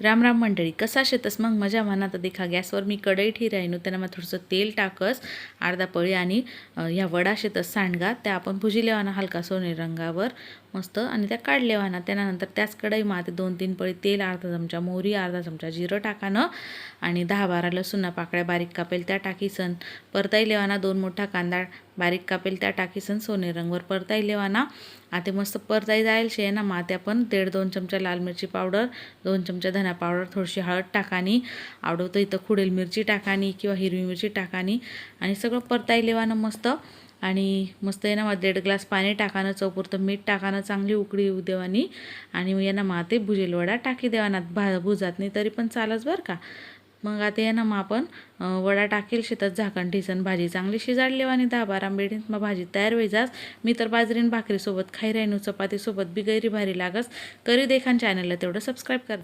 राम राम मंडळी कसा शेतस? मग मजा म्हणा तर देखा गॅसवर मी कढई ठेरी राहिनो त्यांना मग थोडंसं तेल टाकस अर्धा पळी आणि ह्या वडा शेतस सांडगा त्या आपण भुजी लेवाना हलका सोनेरी रंगावर मस्त आणि त्या काढ लेवाना त्यानंतर त्याच कढई माते दोन तीन पळी तेल अर्धा चमचा मोहरी अर्धा चमचा जिरं टाकानं आणि दहा बारा लसूणा पाकळ्या बारीक कापेल त्या टाकीसन परताई लेवाना दोन मोठा कांदा बारीक कापेल त्या टाकीसन सोनेरी रंगवर परताई लेवाना. आता मस्त परताई जायल शे ना माते आपण दीड दोन चमचा लाल मिरची पावडर दोन चमचा धना पावडर थोडीशी हळद टाकानी आवडतं इथं खुडेल मिरची टाकानी किंवा हिरवी मिरची टाकानी आणि सगळं परताई लेवानं मस्त. आणि मस्त आहे ना मग दीड ग्लास पाणी टाकानं चौपुरतं मीठ टाकानं चांगली उकळी येऊ देवानी. आणि मग यांना माते भुजेल वडा टाकी देवाना भा भुजात नाही तरी पण चालच बरं का. मग आता ये ना मग आपण वडा टाकेल शेतात झाकण ठिसन भाजी. चांगली शिजाडली आणि दहा बारा मिनिट मग भाजी तयार व्हायचाच मी तर बाजरीन भाकरीसोबत खाई राहिनू चपातीसोबत बी गैरी भारी लागस. करी देखान चॅनलला तेवढं सबस्क्राईब कर